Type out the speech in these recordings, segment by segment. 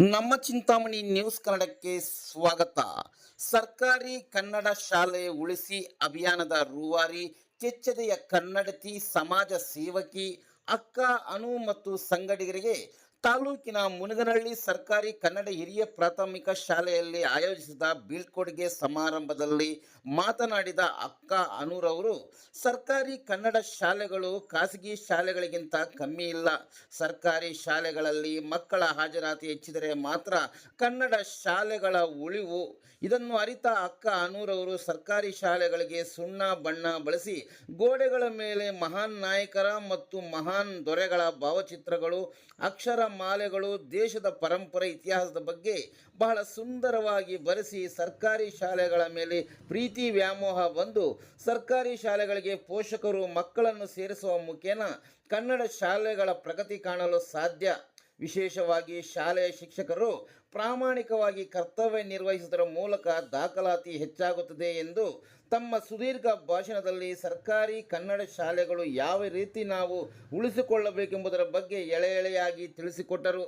ನಮ್ಮ ಚಿಂತಾಮಣಿ ನ್ಯೂಸ್ ಕನ್ನಡಕ್ಕೆ ಸ್ವಾಗತ. ಸರ್ಕಾರಿ ಕನ್ನಡ ಶಾಲೆ ಉಳಿಸಿ ಅಭಿಯಾನದ ರೂವಾರಿ, ಚೆಚ್ಚದೆಯ ಕನ್ನಡತಿ ಸಮಾಜ ಸೇವಕಿ, ಅಕ್ಕ, ಅನು ಮತ್ತು ಸಂಗಡಿಗರಿಗೆ ತಾಲೂಕಿನ ಮುನಗನಹಳ್ಳಿ ಸರ್ಕಾರಿ ಕನ್ನಡ ಹಿರಿಯ ಪ್ರಾಥಮಿಕ ಶಾಲೆಯಲ್ಲಿ ಆಯೋಜಿಸಿದ ಬೀಳ್ಕೊಡುಗೆ ಸಮಾರಂಭದಲ್ಲಿ ಮಾತನಾಡಿದ ಅಕ್ಕ ಅನೂರವರು ಸರ್ಕಾರಿ ಕನ್ನಡ ಶಾಲೆಗಳು ಖಾಸಗಿ ಶಾಲೆಗಳಿಗಿಂತ ಕಮ್ಮಿ ಇಲ್ಲ. ಸರ್ಕಾರಿ ಶಾಲೆಗಳಲ್ಲಿ ಮಕ್ಕಳ ಹಾಜರಾತಿ ಹೆಚ್ಚಿದರೆ ಮಾತ್ರ ಕನ್ನಡ ಶಾಲೆಗಳ ಉಳಿವು ಇದನ್ನು ಅರಿತ ಅಕ್ಕ ಅನೂರವರು ಸರ್ಕಾರಿ ಶಾಲೆಗಳಿಗೆ ಸುಣ್ಣ ಬಣ್ಣ ಬಳಸಿ ಗೋಡೆಗಳ ಮೇಲೆ ಮಹಾನ್ ನಾಯಕರ ಮತ್ತು ಮಹಾನ್ ದೊರೆಗಳ ಭಾವಚಿತ್ರಗಳು, ಅಕ್ಷರ ಮಾಲೆಗಳು, ದೇಶದ ಪರಂಪರೆ, ಇತಿಹಾಸದ ಬಗ್ಗೆ ಬಹಳ ಸುಂದರವಾಗಿ ಬರೆಸಿ ಸರ್ಕಾರಿ ಶಾಲೆಗಳ ಮೇಲೆ ಪ್ರೀತಿ ವ್ಯಾಮೋಹ ಬಂದು ಸರ್ಕಾರಿ ಶಾಲೆಗಳಿಗೆ ಪೋಷಕರು ಮಕ್ಕಳನ್ನು ಸೇರಿಸುವ ಮುಖೇನ ಕನ್ನಡ ಶಾಲೆಗಳ ಪ್ರಗತಿ ಕಾಣಲು ಸಾಧ್ಯ. ವಿಶೇಷವಾಗಿ ಶಾಲೆಯ ಶಿಕ್ಷಕರು ಪ್ರಾಮಾಣಿಕವಾಗಿ ಕರ್ತವ್ಯ ನಿರ್ವಹಿಸುವುದರ ಮೂಲಕ ದಾಖಲಾತಿ ಹೆಚ್ಚಾಗುತ್ತದೆ ಎಂದು ತಮ್ಮ ಸುದೀರ್ಘ ಭಾಷಣದಲ್ಲಿ ಸರ್ಕಾರಿ ಕನ್ನಡ ಶಾಲೆಗಳು ಯಾವ ರೀತಿ ನಾವು ಉಳಿಸಿಕೊಳ್ಳಬೇಕೆಂಬುದರ ಬಗ್ಗೆ ಎಳೆ ಎಳೆಯಾಗಿ ತಿಳಿಸಿಕೊಟ್ಟರು.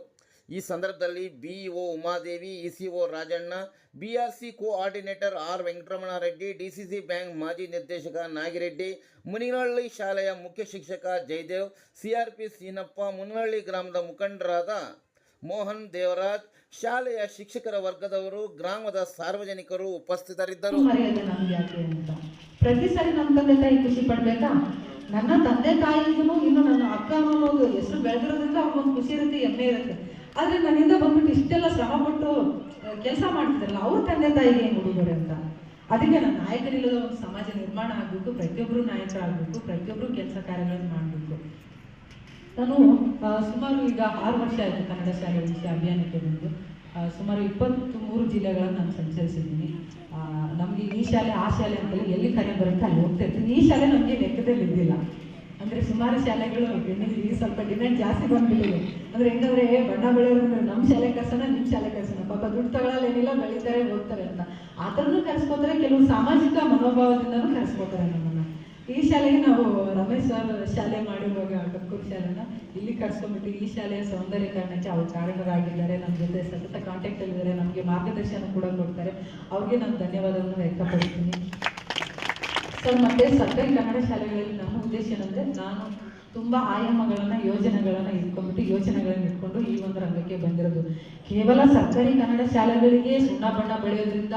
ಈ ಸಂದರ್ಭದಲ್ಲಿ BEO Umadevi, ECO Rajanna, BRC coordinator R Venkataramanareddy, DCC bank ಮಾಜಿ ನಿರ್ದೇಶಕ ನಾಗಿರೆಡ್ಡಿ ಮುನಿನಹಳ್ಳಿ ಶಾಲೆಯ ಮುಖ್ಯ ಶಿಕ್ಷಕ ಜಯದೇವ್, ಸಿಆರ್ಪಿ ಸೀನಪ್ಪ ಮುನಿನಹಳ್ಳಿ ಗ್ರಾಮದ ಮುಖಂಡರಾದ ಮೋಹನ್ ದೇವರಾಜ್, ಶಾಲೆಯ ಶಿಕ್ಷಕರ ವರ್ಗದವರು, ಗ್ರಾಮದ ಸಾರ್ವಜನಿಕರು ಉಪಸ್ಥಿತರಿದ್ದರು. ಪ್ರತಿ ಸರಿ ನಮ್ಮ ತಂದೆ ತಾಯಿ ಖುಷಿ ಪಡ್ಬೇಕಾ? ನನ್ನ ತಂದೆ ತಾಯಿಗೂ ಇನ್ನು ನನ್ನ ಅಕ್ಕ ಅನ್ನೋದು ಹೆಸರು ಬೆಳೆದಿರೋದ್ರಿಂದ ಅವ್ರಿಗೊಂದು ಖುಷಿ ಇರುತ್ತೆ ಎಮ್ಮೆ ಇರುತ್ತೆ. ಆದ್ರೆ ನನ್ನಿಂದ ಬಂದ್ಬಿಟ್ಟು ಇಷ್ಟೆಲ್ಲ ಶ್ರಮ ಪಟ್ಟು ಕೆಲಸ ಮಾಡ್ತಿದ್ರಲ್ಲ, ಅವ್ರ ತಂದೆ ತಾಯಿಗೆ ಏನು ಹುಡುಗರು ಅಂತ? ಅದಕ್ಕೆ ನನ್ನ ನಾಯಕರಿಲ್ಲದ ಒಂದು ಸಮಾಜ ನಿರ್ಮಾಣ ಆಗಬೇಕು ಪ್ರತಿಯೊಬ್ಬರು ನಾಯಕರಾಗಬೇಕು ಪ್ರತಿಯೊಬ್ಬರು ಕೆಲಸ ಕಾರ್ಯಗಳನ್ನು ಮಾಡಬೇಕು. ನಾನು ಸುಮಾರು ಈಗ ಆರು ವರ್ಷ ಆಯಿತು ಕನ್ನಡ ಶಾಲೆ ವಿಷಯ ಅಭಿಯಾನಕ್ಕೆ ಬಂದು. ಸುಮಾರು ಇಪ್ಪತ್ತು ಮೂರು ಜಿಲ್ಲೆಗಳನ್ನು ನಾನು ಸಂಚರಿಸಿದ್ದೀನಿ. ನಮಗೆ ಈ ಶಾಲೆ, ಆ ಶಾಲೆ ಅಂತೇಳಿ ಎಲ್ಲಿ ಕರೆ ಬರುತ್ತೆ ಅಲ್ಲಿ ಹೋಗ್ತಾ ಇರ್ತೀನಿ. ಈ ಶಾಲೆ ನಮಗೆ ಲೆಕ್ಕದಲ್ಲಿ ಇದ್ದಿಲ್ಲ. ಅಂದರೆ ಸುಮಾರು ಶಾಲೆಗಳು ಹೆಣ್ಣಿಗೆ ಈಗ ಸ್ವಲ್ಪ ಡಿಮ್ಯಾಂಡ್ ಜಾಸ್ತಿ ಬಂದ್ಬಿಟ್ಟಿದೆ. ಅಂದರೆ ಹೆಂಗಂದ್ರೆ ಬಣ್ಣ ಬೆಳೆಯೋರು ನಮ್ಮ ಶಾಲೆ ಕರ್ಸೋಣ ನಿಮ್ಮ ಶಾಲೆ ಕರ್ಸೋಣ ಪಾಪ ದುಡ್ಡು ತಗೊಳ್ಳಲ್ಲ ಏನಿಲ್ಲ, ಬೆಳೀತಾರೆ, ಹೋಗ್ತಾರೆ ಅಂತ. ಆ ಥರನೂ ಕರೆಸ್ಕೋತಾರೆ, ಕೆಲವು ಸಾಮಾಜಿಕ ಮನೋಭಾವದಿಂದನೂ ಕರೆಸ್ಕೋತಾರೆ ನಮ್ಮನ್ನು. ಈ ಶಾಲೆಗೆ ನಾವು ರಮೇಶ್ ಸರ್ ಶಾಲೆ ಮಾಡಿರುವಾಗ ಕಕ್ಕೂರು ಶಾಲೆನ, ಇಲ್ಲಿ ಕರ್ಸ್ಕೊಂಡ್ಬಿಟ್ಟು ಈ ಶಾಲೆಯ ಸೌಂದರ್ಯೀಕರಣಕ್ಕೆ ಅವ್ರು ಕಾರಣರಾಗಿದ್ದಾರೆ ನಮ್ಮ ಜೊತೆ ಸತತ ಕಾಂಟ್ಯಾಕ್ಟ್ ಇದ್ದಾರೆ. ನಮಗೆ ಮಾರ್ಗದರ್ಶನ ಕೂಡ ಕೊಡ್ತಾರೆ. ಅವ್ರಿಗೆ ನಾನು ಧನ್ಯವಾದವನ್ನು ವ್ಯಕ್ತಪಡಿಸ್ತೀನಿ. ಸರ್ ಮತ್ತೆ ಸರ್ಕಾರಿ ಕನ್ನಡ ಶಾಲೆಗಳಲ್ಲಿ ನಮ್ಮ ಉದ್ದೇಶ ಏನಂದ್ರೆ ನಾನು ತುಂಬಾ ಆಯಾಮಗಳನ್ನ, ಯೋಜನೆಗಳನ್ನ ಇಟ್ಕೊಂಡ್ಬಿಟ್ಟು ಯೋಜನೆಗಳನ್ನ ಇಟ್ಕೊಂಡು ಈ ಒಂದು ರಂಗಕ್ಕೆ ಬಂದಿರೋದು. ಕೇವಲ ಸರ್ಕಾರಿ ಕನ್ನಡ ಶಾಲೆಗಳಿಗೆ ಸುಣ್ಣ ಬಣ್ಣ ಬೆಳೆಯೋದ್ರಿಂದ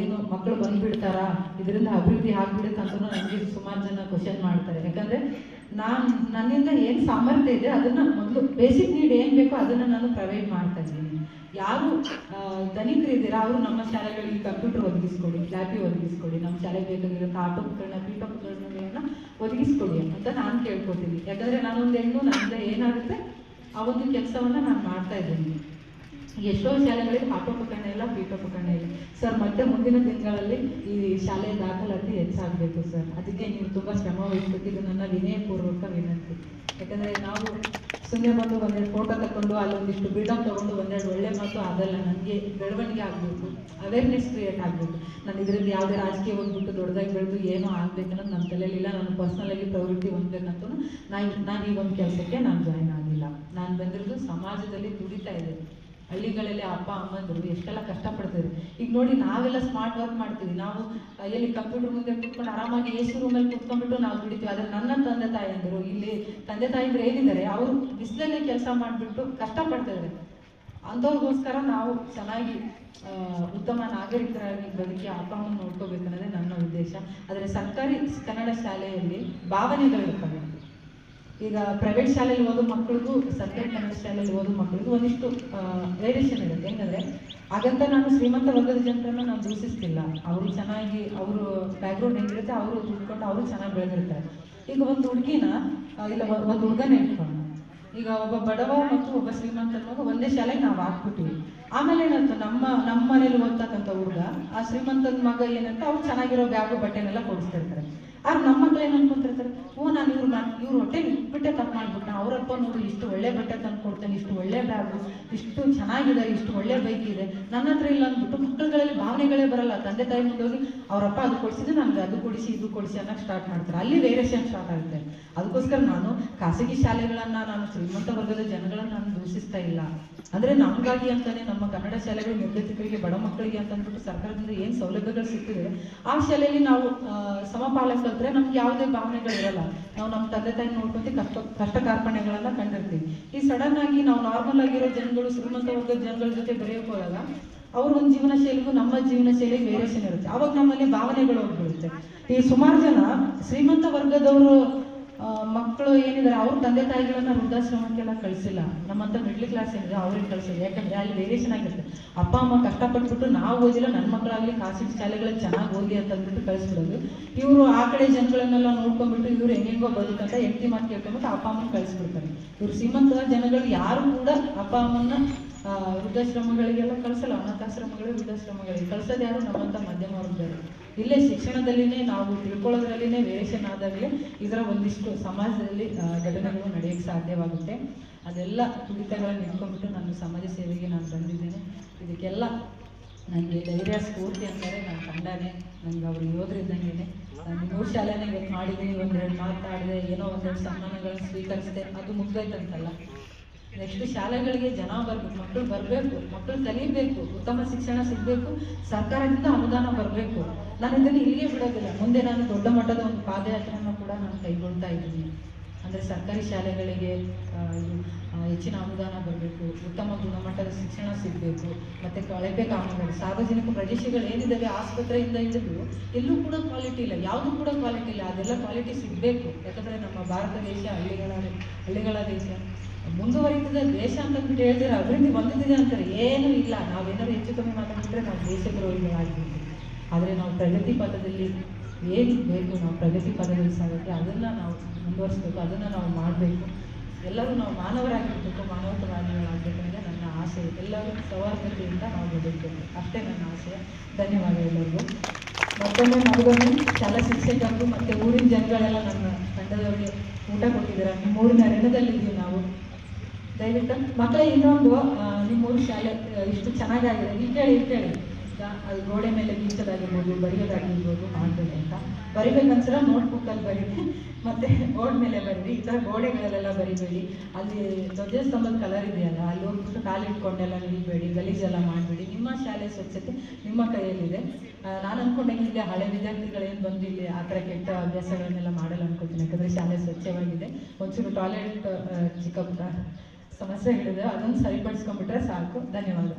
ಏನು ಮಕ್ಕಳು ಬಂದ್ಬಿಡ್ತಾರ, ಇದರಿಂದ ಅಭಿವೃದ್ಧಿ ಆಗ್ಬಿಡುತ್ತೆ ಅಂತ ನನಗೆ ಸುಮಾರು ಜನ ಕ್ವಶನ್ ಮಾಡ್ತಾರೆ. ಯಾಕಂದ್ರೆ ನಾನು, ನನ್ನಿಂದ ಏನು ಸಾಮರ್ಥ್ಯ ಇದೆ ಅದನ್ನ ಮೊದಲು ಬೇಸಿಕ್ ನೀಡ್ ಏನು ಬೇಕೋ ಅದನ್ನ ನಾನು ಪ್ರೊವೈಡ್ ಮಾಡ್ತಾ ಇದ್ದೀನಿ. ಯಾರು ಧನಿಕರಿದ್ದೀರಾ ಅವರು ನಮ್ಮ ಶಾಲೆಗಳಿಗೆ ಕಂಪ್ಯೂಟರ್ ಒದಗಿಸ್ಕೊಡಿ ಫ್ಲಾಪಿ ಒದಗಿಸ್ಕೊಡಿ ನಮ್ಮ ಶಾಲೆಗೆ ಬೇಕಾಗಿರೋ ಆಟೋಪಕರಣ ಪೀಠೋಪಕರಣಗಳನ್ನ ಒದಗಿಸ್ಕೊಡಿ ಅಂತ ನಾನು ಕೇಳ್ಕೊತೀನಿ. ಯಾಕಂದ್ರೆ ನಾನೊಂದು ಹೆಣ್ಣು, ನನ್ನಿಂದ ಏನಾಗುತ್ತೆ ಆ ಒಂದು ಕೆಲಸವನ್ನ ನಾನು ಮಾಡ್ತಾ ಇದ್ದೀನಿ. ಎಷ್ಟೋ ಶಾಲೆಗಳಲ್ಲಿ ಪಾಠೋಪಕರಣ ಇಲ್ಲ ಪೀಠೋಪಕರಣ ಇಲ್ಲ. ಸರ್, ಮತ್ತೆ ಮುಂದಿನ ತಿಂಗಳಲ್ಲಿ ಈ ಶಾಲೆಯ ದಾಖಲಾತಿ ಹೆಚ್ಚಾಗಬೇಕು ಸರ್. ಅದಕ್ಕೆ ನೀವು ತುಂಬ ಶ್ರಮ ವಹಿಸ್ಬೇಕು. ಇದು ನನ್ನ ವಿನಯಪೂರ್ವಕ ವಿನಂತಿ. ಯಾಕಂದರೆ ನಾವು ಸುಮ್ಮನೆ ಬಂದು ಒಂದೆರಡು ಫೋಟೋ ತಗೊಂಡು ಅಲ್ಲೊಂದಿಷ್ಟು ಬಿಲ್ಡಪ್ ತಗೊಂಡು ಒಂದೆರಡು ಒಳ್ಳೆ ಮಾತು ಅದಲ್ಲ. ನನಗೆ ಬೆಳವಣಿಗೆ ಆಗಬೇಕು. ಅವೇರ್ನೆಸ್ ಕ್ರಿಯೇಟ್ ಆಗಬೇಕು. ನಾನು ಇದರಲ್ಲಿ ಯಾವುದೇ ರಾಜಕೀಯ ಒಂದ್ಬಿಟ್ಟು ದೊಡ್ಡದಾಗಿ ಬೆಳೆದು ಏನೋ ಆಗ್ಬೇಕನ್ನೋದು ನನ್ನ ತಲೆಯಲ್ಲಿಲ್ಲ ನಾನು ಪರ್ಸ್ನಲಾಗಿ ಪ್ರವೃತ್ತಿ ಹೊಂದ್ಬೇಕಂತೂ ನಾನು ನಾನು ಈ ಒಂದು ಕೆಲಸಕ್ಕೆ ನಾನು ಜಾಯ್ನ್ ಆಗಿಲ್ಲ ನಾನು ಬಂದಿರೋದು ಸಮಾಜದಲ್ಲಿ ದುಡಿತಾ ಇದೆ ಹಳ್ಳಿಗಳಲ್ಲಿ ಅಪ್ಪ ಅಮ್ಮಂದರು ಎಷ್ಟೆಲ್ಲ ಕಷ್ಟಪಡ್ತಿದ್ರು. ಈಗ ನೋಡಿ ನಾವೆಲ್ಲ ಸ್ಮಾರ್ಟ್ ವರ್ಕ್ ಮಾಡ್ತೀವಿ. ನಾವು ಎಲ್ಲಿ ಕಂಪ್ಯೂಟರ್ ಮುಂದೆ ಕೂತ್ಕೊಂಡು ಆರಾಮಾಗಿ ಎ ಸಿ ರೂಮಲ್ಲಿ ಕುತ್ಕೊಂಡ್ಬಿಟ್ಟು ನಾವು ದುಡಿತೀವಿ. ಆದರೆ ನನ್ನ ತಂದೆ ತಾಯಿಯಂದರು ಇಲ್ಲಿ ತಂದೆ ತಾಯಿಗಳು ಏನಿದ್ದಾರೆ? ಅವರು ಬಿಸಿಲಲ್ಲಿ ಕೆಲಸ ಮಾಡಿಬಿಟ್ಟು ಕಷ್ಟಪಡ್ತಿದ್ದಾರೆ. ಅಂಥವ್ರಿಗೋಸ್ಕರ ನಾವು ಚೆನ್ನಾಗಿ ಉತ್ತಮ ನಾಗರಿಕರಾಗಿ ಬದುಕಿ ಅಪ್ಪ ಅಮ್ಮನ ನೋಡ್ಕೋಬೇಕನ್ನೋದೇ ನನ್ನ ಉದ್ದೇಶ. ಆದರೆ ಸರ್ಕಾರಿ ಕನ್ನಡ ಶಾಲೆಯಲ್ಲಿ ಭಾವನೆಗಳಿರ್ತವೆ ಈಗ ಪ್ರೈವೇಟ್ ಶಾಲೆಯಲ್ಲಿ ಓದೋ ಮಕ್ಕಳಿಗೂ ಸರ್ಕಾರಿ ಕನ್ನಡ ಶಾಲೆಯಲ್ಲಿ ಓದೋ ಮಕ್ಕಳಿಗೂ ಒಂದಿಷ್ಟು ವೇರಿಯೇಷನ್ ಇರುತ್ತೆ ಏನಂದರೆ ಹಾಗಂತ ನಾನು ಶ್ರೀಮಂತ ವರ್ಗದ ಜನರನ್ನು ನಾನು ದೂಷಿಸ್ತಿಲ್ಲ. ಅವರು ಚೆನ್ನಾಗಿ, ಅವರು ಬ್ಯಾಕ್ಗ್ರೌಂಡ್ ಹೆಂಗಿರುತ್ತೆ, ಅವರು ದುಡ್ಕೊಂಡು ಅವರು ಚೆನ್ನಾಗಿ ಬೆಳೆದಿರ್ತಾರೆ. ಈಗ ಒಂದು ಹುಡುಗಿನ ಇಲ್ಲ ಒಂದು ಹುಡುಗನ ಇಟ್ಕೊಂಡು, ಈಗ ಒಬ್ಬ ಬಡವ ಮತ್ತು ಒಬ್ಬ ಶ್ರೀಮಂತ ಮಗ ಒಂದೇ ಶಾಲೆಗೆ ನಾವು ಹಾಕ್ಬಿಟ್ಟಿವಿ. ಆಮೇಲೆ ಏನಂತ ನಮ್ಮ ನಮ್ಮ ಮನೇಲಿ ಓದ್ತಕ್ಕಂಥ ಹುಡುಗ, ಆ ಶ್ರೀಮಂತನ ಮಗ ಏನಂತ ಅವ್ರು ಚೆನ್ನಾಗಿರೋ ಬ್ಯಾಗು, ಬಟ್ಟೆನೆಲ್ಲ ಕೊಡಿಸ್ತಿರ್ತಾರೆ ಆದ್ರೆ ನಮ್ಮ ಮಕ್ಳು ಏನು ಅನ್ಕೊಂತಿರ್ತಾರೆ? ಓ, ನಾನು ಇವ್ರ ಇವ್ರು ಹೊಟ್ಟೆ ಬಿಟ್ಟೆ ತಪ್ಪು ಮಾಡ್ಬಿಟ್ಟ ಅವರಪ್ಪ ನೋಡು, ಇಷ್ಟು ಒಳ್ಳೆ ಬಟ್ಟೆ ತಂದು ಕೊಡ್ತಾನೆ, ಇಷ್ಟು ಒಳ್ಳೆ ಬ್ಯಾಗು ಇಷ್ಟು ಚೆನ್ನಾಗಿದೆ, ಇಷ್ಟು ಒಳ್ಳೆ ಬೈಕ್ ಇದೆ. ನನ್ನ ಹತ್ರ ಇಲ್ಲ ಅಂದ್ಬಿಟ್ಟು ಮಕ್ಕಳುಗಳಲ್ಲಿ ಭಾವನೆಗಳೇ ಬರಲ್ಲ. ತಂದೆ ತಾಯಿ ಮುಂದೆ ಹೋಗಿ ಅವರಪ್ಪ ಅದು ಕೊಡಿಸಿದ್ರೆ ನನಗೆ ಅದು ಕೊಡಿಸಿ, ಇದು ಕೊಡಿಸಿ ಅನ್ನೋಕೆ ಸ್ಟಾರ್ಟ್ ಮಾಡ್ತಾರೆ. ಅಲ್ಲಿ ವೇರಿಯೇಷನ್ ಸ್ಟಾರ್ಟ್ ಆಗುತ್ತೆ. ಅದಕ್ಕೋಸ್ಕರ ನಾನು ಖಾಸಗಿ ಶಾಲೆಗಳನ್ನು, ನಾನು ಶ್ರೀಮಂತ ವರ್ಗದ ಜನಗಳನ್ನು ನಾನು ದೂಷಿಸ್ತಾ ಇಲ್ಲ. ಅಂದರೆ ನಮಗಾಗಿ ಅಂತಾನೆ ನಮ್ಮ ಕನ್ನಡ ಶಾಲೆಗಳು ನಿರ್ದೇಶಕರಿಗೆ ಬಡ ಮಕ್ಕಳಿಗೆ ಅಂತ ಅಂದ್ಬಿಟ್ಟು ಸರ್ಕಾರದಿಂದ ಏನು ಸೌಲಭ್ಯಗಳು ಸಿಗ್ತಿದೆ ಆ ಶಾಲೆಯಲ್ಲಿ ನಾವು ಆ, ಸಮಪಾಲ ಕಲ್ತ್ರೆ ನಮ್ಗೆ ಯಾವುದೇ ಭಾವನೆಗಳು ಇರಲ್ಲ ನಾವು ನಮ್ಮ ತಂದೆ ತಾಯಿ ನೋಡ್ಕೊಂತ ಕಷ್ಟ ಕಷ್ಟ ಕಾರ್ಪಣ್ಯಗಳನ್ನ ಕಂಡಿರ್ತೀವಿ. ಈ ಸಡನ್ ಆಗಿ ನಾವು ನಾರ್ಮಲ್ ಆಗಿರೋ ಜನಗಳು ಶ್ರೀಮಂತ ವರ್ಗದ ಜನಗಳ ಜೊತೆ ಬೆರೆಯೋಕೆ ಹೋದಾಗ ಅವ್ರ ಒಂದು ಜೀವನ ಶೈಲಿಗೂ ನಮ್ಮ ಜೀವನ ಶೈಲಿ ವೇರಿಯೇಷನ್ ಇರುತ್ತೆ. ಅವಾಗ ನಮ್ಮಲ್ಲಿ ಭಾವನೆಗಳು ಹೋಗ್ಬಿಡುತ್ತೆ. ಈ ಸುಮಾರು ಜನ ಶ್ರೀಮಂತ ವರ್ಗದವರು ಮಕ್ಕಳು ಏನಿದ್ದಾರೆ ಅವ್ರ ತಂದೆ ತಾಯಿಗಳನ್ನ ವೃದ್ಧಾಶ್ರಮಕ್ಕೆಲ್ಲ ಕಳಿಸಿಲ್ಲ. ನಮ್ಮಂತ ಮಿಡ್ಲ್ ಕ್ಲಾಸ್ ಏನಿದೆ ಅವ್ರಿಗೆ ಕಳಿಸಿಲ್ಲ. ಯಾಕಂದ್ರೆ ಅಲ್ಲಿ ವೇರಿಯೇಷನ್ ಆಗಿರುತ್ತೆ. ಅಪ್ಪ ಅಮ್ಮ ಕಷ್ಟಪಟ್ಬಿಟ್ಟು ನಾವು ಓದಿಲ್ಲ ನನ್ನ ಮಕ್ಕಳಾಗಲಿ ಖಾಸಗಿ ಶಾಲೆಗಳಲ್ಲಿ ಚೆನ್ನಾಗಿ ಓದಿ ಅಂತ ಅಂದ್ಬಿಟ್ಟು ಕಳಿಸ್ಬಿಡೋದು. ಇವರು ಆ ಕಡೆ ಜನಗಳನ್ನೆಲ್ಲ ನೋಡ್ಕೊಂಡ್ಬಿಟ್ಟು ಇವ್ರು ಹೆಂಗೆಂಗೋ ಬದುಕಂತ ಹೆಂಡತಿ ಮಾತು ಕೇಳ್ಕೊಂಡ್ಬಿಟ್ಟು ಅಪ್ಪ ಅಮ್ಮನ ಕಳಿಸ್ಬಿಡ್ತಾರೆ. ಇವ್ರು ಶ್ರೀಮಂತ ಜನಗಳು ಯಾರು ಕೂಡ ಅಪ್ಪ ಅಮ್ಮನ ಆ, ವೃದ್ಧಾಶ್ರಮಗಳಿಗೆಲ್ಲ ಕಳಿಸಲ್ಲ ಅನಾಥಾಶ್ರಮಗಳಿಗೆ ವೃದ್ಧಾಶ್ರಮಗಳಿಗೆ ಕಳಿಸೋದು ಯಾರು ನಮ್ಮಂತ ಮಧ್ಯಮ ವರ್ಗದವರು ಇಲ್ಲೇ ಶಿಕ್ಷಣದಲ್ಲಿನೇ ನಾವು ತಿಳ್ಕೊಳ್ಳೋದ್ರಲ್ಲಿನೇ ವೇರಿಯೇಷನ್ ಆದಾಗಲೇ ಇದರ ಒಂದಿಷ್ಟು ಸಮಾಜದಲ್ಲಿ ಘಟನೆಗಳು ನಡೆಯಕ್ಕೆ ಸಾಧ್ಯವಾಗುತ್ತೆ. ಅದೆಲ್ಲ ತುಡಿತಗಳನ್ನು ಇಟ್ಕೊಂಡ್ಬಿಟ್ಟು ನಾನು ಸಮಾಜ ಸೇವೆಗೆ ನಾನು ಬಂದಿದ್ದೇನೆ. ಇದಕ್ಕೆಲ್ಲ ನನಗೆ ಧೈರ್ಯ, ಸ್ಫೂರ್ತಿ ಅಂದರೆ ನನ್ನ ತಂಡನೇ ನನಗೆ ಅವರು ಯೋಧರಿದ್ದಂಗೆ ನಾನು ಮೂರು ಶಾಲೆನೇ ಇವತ್ತು ಮಾಡಿದ್ದೀನಿ, ಒಂದೆರಡು ಮಾತಾಡಿದೆ ಏನೋ ಒಂದೆರಡು ಸನ್ಮಾನಗಳನ್ನು ಸ್ವೀಕರಿಸಿದೆ. ಅದು ಮುಗ್ದೋಯ್ತಂತಲ್ಲ. ನೆಕ್ಸ್ಟ್ ಶಾಲೆಗಳಿಗೆ ಜನ ಬರ್ಬೇಕು ಮಕ್ಕಳು ಬರಬೇಕು ಮಕ್ಕಳು ಕಲಿಬೇಕು, ಉತ್ತಮ ಶಿಕ್ಷಣ ಸಿಗಬೇಕು, ಸರ್ಕಾರದಿಂದ ಅನುದಾನ ಬರಬೇಕು. ನಾನು ಇದನ್ನು ಇಲ್ಲಿಗೆ ಬಿಡೋದಿಲ್ಲ. ಮುಂದೆ ನಾನು ದೊಡ್ಡ ಮಟ್ಟದ ಒಂದು ಪಾದಯಾತ್ರೆಯನ್ನು ಕೂಡ ನಾನು ಕೈಗೊಳ್ತಾ ಇದ್ದೀನಿ. ಅಂದರೆ ಸರ್ಕಾರಿ ಶಾಲೆಗಳಿಗೆ ಹೆಚ್ಚಿನ ಅನುದಾನ ಬರಬೇಕು, ಉತ್ತಮ ಗುಣಮಟ್ಟದ ಶಿಕ್ಷಣ ಸಿಗಬೇಕು, ಮತ್ತು ಕಳಪೆ ಕಾಮಗಾರಿ, ಸಾರ್ವಜನಿಕ ಪ್ರದೇಶಗಳು ಏನಿದ್ದಾವೆ, ಆಸ್ಪತ್ರೆಯಿಂದ ಹಿಡಿದು ಎಲ್ಲೂ ಕೂಡ ಕ್ವಾಲಿಟಿ ಇಲ್ಲ. ಯಾವುದೂ ಕೂಡ ಕ್ವಾಲಿಟಿ ಇಲ್ಲ. ಅದೆಲ್ಲ ಕ್ವಾಲಿಟಿ ಸಿಗಬೇಕು. ಯಾಕಂದರೆ ನಮ್ಮ ಭಾರತ ದೇಶ ಹಳ್ಳಿಗಳ ಹಳ್ಳಿಗಳ ದೇಶ ಮುಂದುವರಿತದ ದೇಶ ಅಂತ ಅಂದ್ಬಿಟ್ಟು ಹೇಳ್ತಾರೆ, ಅಭಿವೃದ್ಧಿ ಹೊಂದಿದೆ ಅಂತಾರೆ. ಏನೂ ಇಲ್ಲ. ನಾವೇನಾದ್ರು ಹೆಚ್ಚು ಕಮ್ಮಿ ಮಾತಾಡಿದ್ರೆ ನಾವು ದೇಶದ್ರೋಹಿಗಳಾಗಿದ್ದೀವಿ ಆದರೆ ನಾವು ಪ್ರಗತಿ ಪಥದಲ್ಲಿ ಏನು ಬೇಕು, ನಾವು ಪ್ರಗತಿ ಪಥದಲ್ಲಿ ಸಾಗುತ್ತೆ ಅದನ್ನು ನಾವು ಮುಂದುವರಿಸ್ಬೇಕು, ಅದನ್ನು ನಾವು ಮಾಡಬೇಕು. ಎಲ್ಲರೂ ನಾವು ಮಾನವರಾಗಿರ್ಬೇಕು ಮಾನವತಾವಾದಿಗಳಾಗಬೇಕು ಅನ್ನೋದೇ ನನ್ನ ಆಸೆ. ಎಲ್ಲರೂ ಸೌಹಾರ್ದತೆಯಿಂದ ನಾವು ಬದುಕಬೇಕು. ಅಷ್ಟೇ ನನ್ನ ಆಸೆ. ಧನ್ಯವಾದ ಎಲ್ಲರಿಗೂ. ಮತ್ತೊಮ್ಮೆ ಮಗದೊಮ್ಮೆ ಶಾಲಾ ಶಿಕ್ಷಕರಿಗೂ ಮತ್ತು ಊರಿನ ಜನಗಳೆಲ್ಲ ನನ್ನ ತಂಡದವರಿಗೆ ಊಟ ಕೊಟ್ಟಿದ್ದಾರೆ. ನಿಮ್ಮ ಊರಿನ ರಣದಲ್ಲಿದ್ದೀವಿ ನಾವು. ದಯವಿಟ್ಟು ಮಕ್ಕಳೇ ಇನ್ನೊಂದು ಆ, ನಿಮ್ಮ ಊರು ಶಾಲೆ ಇಷ್ಟು ಚೆನ್ನಾಗಾಗಿದೆ. ಈಗ ಕೇಳಿ ಕೇಳಿ. ಈಗ ಅದು ಗೋಡೆ ಮೇಲೆ ಬೀಸೋದಾಗಿರ್ಬೋದು ಬರೆಯೋದಾಗಿರ್ಬೋದು ಮಾಡಬೇಡಿ ಅಂತ. ಬರಿಬೇಕನ್ಸರ ನೋಟ್ಬುಕ್ಕಲ್ಲಿ ಬರೀರಿ. ಮತ್ತು ಬೋರ್ಡ್ ಮೇಲೆ ಬರೀರಿ. ಈ ಥರ ಗೋಡೆಗಳಲ್ಲೆಲ್ಲ ಬರಿಬೇಡಿ. ಅಲ್ಲಿ ಧ್ವಜಸ್ತಂಭದ ಕಲರ್ ಇದೆಯಲ್ಲ ಅಲ್ಲಿ ಹೋಗ್ಬಿಟ್ಟು ಕಾಲು ಇಟ್ಕೊಂಡೆಲ್ಲ ನಿಲ್ಬೇಡಿ ಗಲೀಜೆಲ್ಲ ಮಾಡಬೇಡಿ. ನಿಮ್ಮ ಶಾಲೆ ಸ್ವಚ್ಛತೆ ನಿಮ್ಮ ಕೈಯಲ್ಲಿದೆ. ನಾನು ಅನ್ಕೊಂಡಂಗೆ ಇಲ್ಲಿ ಹಳೆ ವಿದ್ಯಾರ್ಥಿಗಳೇನು ಬಂದು ಇಲ್ಲಿ ಆ ಥರ ಕೆಟ್ಟ ಅಭ್ಯಾಸಗಳನ್ನೆಲ್ಲ ಮಾಡಲ್ಲ ಅನ್ಕೋತೀನಿ. ಯಾಕಂದರೆ ಶಾಲೆ ಸ್ವಚ್ಛವಾಗಿದೆ. ಒಂಚೂರು ಟಾಯ್ಲೆಟ್ ಚಿಕ್ಕ ಪುಟ್ಟ ಸಮಸ್ಯೆಗಳಿದೆ ಅದನ್ನು ಸರಿಪಡಿಸ್ಕೊಂಡ್ಬಿಟ್ರೆ ಸಾಕು. ಧನ್ಯವಾದ